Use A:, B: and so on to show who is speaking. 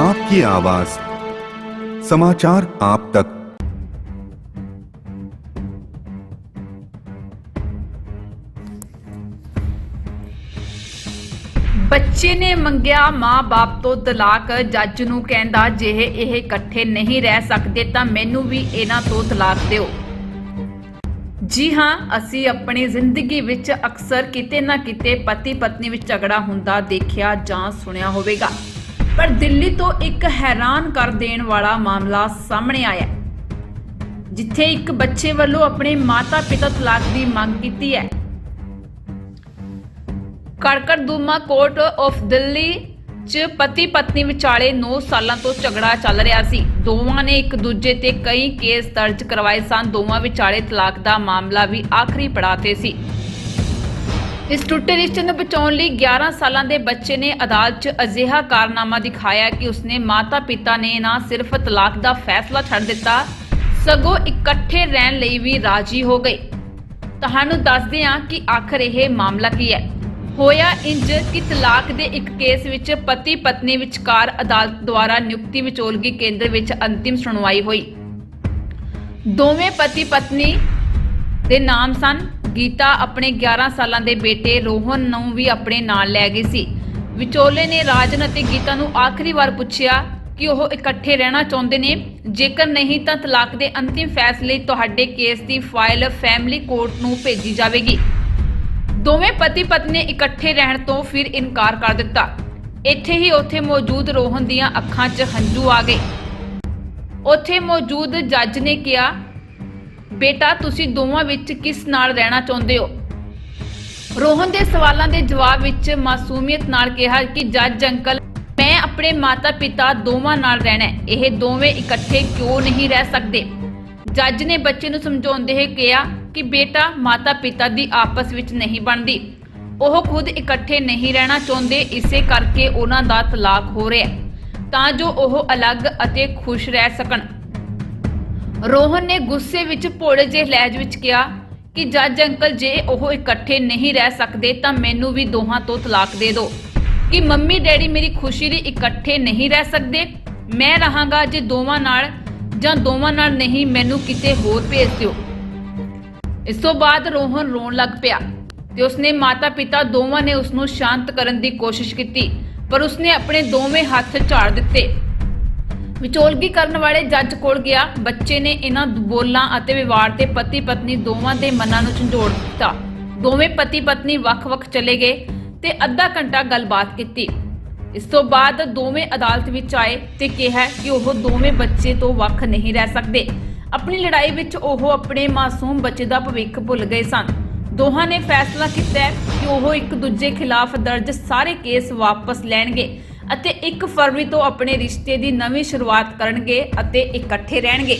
A: आपकी आवाज समाचार आप तक
B: ਬੱਚੇ ਨੇ ਮੰਗਿਆ ਮਾਂ-ਬਾਪ ਤੋਂ ਤਲਾਕ ਜੱਜ ਨੂੰ ਕਹਿੰਦਾ ਜੇ ਇਹ ਇਕੱਠੇ ਨਹੀਂ ਰਹਿ ਸਕਦੇ ਤਾਂ ਮੈਨੂੰ ਵੀ ਇਹਨਾਂ ਤੋਂ ਤਲਾਕ ਦਿਓ ਜੀ ਹਾਂ ਅਸੀਂ ਆਪਣੀ ਜ਼ਿੰਦਗੀ ਵਿੱਚ ਅਕਸਰ ਕਿਤੇ ਨਾ ਕਿਤੇ ਪਤੀ ਪਤਨੀ ਵਿੱਚ ਝਗੜਾ ਹੁੰਦਾ ਦੇਖਿਆ ਜਾਂ ਸੁਣਿਆ ਹੋਵੇਗਾ ਪਰ ਦਿੱਲੀ ਤੋਂ ਇੱਕ ਹੈਰਾਨ ਕਰ ਦੇਣ ਵਾਲਾ ਮਾਮਲਾ ਸਾਹਮਣੇ ਆਇਆ ਜਿੱਥੇ ਇੱਕ ਬੱਚੇ ਵੱਲੋਂ ਆਪਣੇ ਮਾਤਾ-ਪਿਤਾ ਤਲਾਕ ਦੀ ਮੰਗ ਕੀਤੀ ਹੈ। ਕੜਕੜਦੂਮਾ ਕੋਰਟ ਆਫ ਦਿੱਲੀ ਚ ਪਤੀ ਪਤਨੀ ਵਿਚਾਲੇ 9 ਸਾਲਾਂ ਤੋਂ ਝਗੜਾ ਚੱਲ ਰਿਹਾ ਸੀ। ਦੋਵਾਂ ਨੇ ਇੱਕ ਦੂਜੇ ਤੇ ਕਈ ਕੇਸ ਦਰਜ ਕਰਵਾਏ ਸਨ। ਦੋਵਾਂ ਵਿਚਾਲੇ ਤਲਾਕ ਦਾ ਮਾਮਲਾ ਵੀ ਆਖਰੀ ਪੜਾਅ ਤੇ ਸੀ। ਇਸ ਟੁੱਟੇ ਰਿਸ਼ਤੇ ਨੂੰ ਬਚਾਉਣ ਲਈ 11 ਸਾਲਾਂ ਦੇ ਬੱਚੇ ਨੇ ਅਦਾਲਤ 'ਚ ਅਜਿਹਾ ਕਾਰਨਾਮਾ ਦਿਖਾਇਆ ਕਿ ਉਸਨੇ ਮਾਤਾ-ਪਿਤਾ ਨੇ ਨਾ ਸਿਰਫ ਤਲਾਕ ਦਾ ਫੈਸਲਾ ਛੱਡ ਦਿੱਤਾ, ਸਗੋਂ ਇਕੱਠੇ ਰਹਿਣ ਲਈ ਵੀ ਰਾਜੀ ਹੋ ਗਏ। ਤੁਹਾਨੂੰ ਦੱਸਦੇ ਹਾਂ ਕਿ ਆਖਰ ਇਹ ਮਾਮਲਾ ਕੀ ਹੈ। ਹੋਇਆ ਇੰਜ ਕਿ ਤਲਾਕ ਦੇ ਇੱਕ ਕੇਸ ਵਿੱਚ ਪਤੀ ਪਤਨੀ ਵਿਚਕਾਰ ਅਦਾਲਤ ਦੁਆਰਾ ਨਿਯੁਕਤੀ ਵਿਚੋਲਗੀ ਕੇਂਦਰ ਵਿੱਚ ਅੰਤਿਮ ਸੁਣਵਾਈ ਹੋਈ। ਦੋਵੇਂ ਪਤੀ ਪਤਨੀ ਦੇ ਨਾਮ ਸਨ। ਗੀਤਾ ਆਪਣੇ 11 ਸਾਲਾਂ ਦੇ ਬੇਟੇ ਰੋਹਨ ਨੂੰ ਵੀ ਆਪਣੇ ਨਾਲ ਲੈ ਗਈ ਸੀ। ਵਿਚੋਲੇ ਨੇ ਰਾਜਨ ਅਤੇ ਗੀਤਾ ਨੂੰ ਆਖਰੀ ਵਾਰ ਪੁੱਛਿਆ ਕਿ ਉਹ ਇਕੱਠੇ ਰਹਿਣਾ ਚਾਹੁੰਦੇ ਨੇ। ਜੇਕਰ ਨਹੀਂ ਤਾਂ ਤਲਾਕ ਦੇ ਅੰਤਿਮ ਫੈਸਲੇ ਤੁਹਾਡੇ ਕੇਸ ਦੀ ਫਾਈਲ ਫੈਮਿਲੀ ਕੋਰਟ ਨੂੰ ਭੇਜੀ ਜਾਵੇਗੀ। ਦੋਵੇਂ ਪਤੀ ਪਤਨੀ ਇਕੱਠੇ ਰਹਿਣ ਤੋਂ ਫਿਰ ਇਨਕਾਰ ਕਰ ਦਿੱਤਾ। ਇੱਥੇ ਹੀ ਉੱਥੇ ਮੌਜੂਦ ਰੋਹਨ ਦੀਆਂ ਅੱਖਾਂ 'ਚ ਹੰਝੂ ਆ ਗਏ। ਉੱਥੇ ਮੌਜੂਦ ਜੱਜ ਨੇ ਕਿਹਾ ਬੇਟਾ, ਤੁਸੀਂ ਦੋਵਾਂ ਵਿੱਚ ਕਿਸ ਨਾਲ ਰਹਿਣਾ ਚਾਹੁੰਦੇ ਹੋ? ਰੋਹਨ ਦੇ ਸਵਾਲਾਂ ਦੇ ਜਵਾਬ ਵਿੱਚ ਮਾਸੂਮੀਅਤ ਨਾਲ ਕਿਹਾ ਕਿ, ਜੱਜ, ਅੰਕਲ, ਮੈਂ ਆਪਣੇ ਮਾਤਾ-ਪਿਤਾ ਦੋਵਾਂ ਨਾਲ ਰਹਿਣਾ ਹੈ। ਇਹ ਦੋਵੇਂ ਇਕੱਠੇ ਕਿਉਂ ਨਹੀਂ ਰਹਿ ਸਕਦੇ? ਜੱਜ ਨੇ ਬੱਚੇ ਨੂੰ ਸਮਝਾਉਂਦੇ ਹੋਏ ਕਿਹਾ ਕਿ, ਬੇਟਾ, ਮਾਤਾ-ਪਿਤਾ ਦੀ ਆਪਸ ਵਿੱਚ ਨਹੀਂ ਬਣਦੀ। ਉਹ ਖੁਦ ਇਕੱਠੇ ਨਹੀਂ ਰਹਿਣਾ ਚਾਹੁੰਦੇ, ਇਸੇ ਕਰਕੇ ਉਹਨਾਂ ਦਾ ਤਲਾਕ ਹੋ ਰਿਹਾ ਹੈ। ਤਾਂ ਜੋ ਉਹ ਅਲੱਗ ਅਤੇ ਖੁਸ਼ ਰਹਿ ਸਕਣ। ਰੋਹਨ ਨੇ ਗੁੱਸੇ ਵਿੱਚ ਭੋਲੇ ਜਿਹੇ ਲਹਿਜ ਵਿੱਚ ਕਿਹਾ ਕਿ, ਜੱਜ ਅੰਕਲ, ਜੇ ਉਹ ਇਕੱਠੇ ਨਹੀਂ ਰਹਿ ਸਕਦੇ, ਤਾਂ ਮੈਨੂੰ ਵੀ ਦੋਹਾਂ ਤੋਂ ਤਲਾਕ ਦੇ ਦਿਓ। ਕਿ ਮੰਮੀ ਡੈਡੀ ਮੇਰੀ ਖੁਸ਼ੀ ਲਈ ਇਕੱਠੇ ਨਹੀਂ ਰਹਿ ਸਕਦੇ, ਮੈਂ ਰਹਾਂਗਾ ਜੇ ਦੋਵਾਂ ਨਾਲ ਜਾਂ ਦੋਵਾਂ ਨਾਲ ਨਹੀਂ, ਮੈਨੂੰ ਕਿਤੇ ਹੋਰ ਭੇਜ ਦਿਓ। ਇਸ ਤੋਂ ਬਾਅਦ ਰੋਹਨ ਰੋਣ ਲੱਗ ਪਿਆ ਤੇ ਉਸਨੇ ਮਾਤਾ-ਪਿਤਾ ਦੋਵਾਂ ਨੇ ਉਸ ਨੂੰ ਸ਼ਾਂਤ ਕਰਨ ਦੀ ਕੋਸ਼ਿਸ਼ ਕੀਤੀ, ਪਰ ਉਸਨੇ ਆਪਣੇ ਦੋਵੇਂ ਹੱਥ ਝਾੜ ਦਿੱਤੇ। ਵਿਚੋਲਗੀ ਕਰਨ ਵਾਲੇ ਜੱਜ ਕੋਲ ਗਿਆ। ਬੱਚੇ ਨੇ ਇਹਨਾਂ ਬੋਲਾਂ ਅਤੇ ਵਿਵਾਦ ਤੇ ਪਤੀ ਪਤਨੀ ਦੋਵਾਂ ਦੇ ਮਨਾਂ ਨੂੰ ਝੰਜੋੜ ਦਿੱਤਾ। ਦੋਵੇਂ ਪਤੀ ਪਤਨੀ ਵੱਖ-ਵੱਖ ਚਲੇ ਗਏ ਤੇ ਅੱਧਾ ਘੰਟਾ ਗੱਲਬਾਤ ਕੀਤੀ। ਇਸ ਤੋਂ ਬਾਅਦ ਦੋਵੇਂ ਅਦਾਲਤ ਵਿੱਚ ਆਏ ਤੇ ਕਿਹਾ ਕਿ ਉਹ ਦੋਵੇਂ ਬੱਚੇ ਤੋਂ ਵੱਖ ਨਹੀਂ ਰਹਿ ਸਕਦੇ। ਆਪਣੀ ਲੜਾਈ ਵਿੱਚ ਉਹ ਆਪਣੇ ਮਾਸੂਮ ਬੱਚੇ ਦਾ ਭਵਿੱਖ ਭੁੱਲ ਗਏ ਸਨ। ਦੋਹਾਂ ਨੇ ਫੈਸਲਾ ਕੀਤਾ ਕਿ ਉਹ ਇੱਕ ਦੂਜੇ ਖਿਲਾਫ ਦਰਜ ਸਾਰੇ ਕੇਸ ਵਾਪਸ ਲੈਣਗੇ। ਅਤੇ 1 ਫਰਵਰੀ ਤੋਂ ਆਪਣੇ ਰਿਸ਼ਤੇ ਦੀ ਨਵੀਂ ਸ਼ੁਰੂਆਤ ਕਰਨਗੇ ਅਤੇ ਇਕੱਠੇ ਰਹਿਣਗੇ।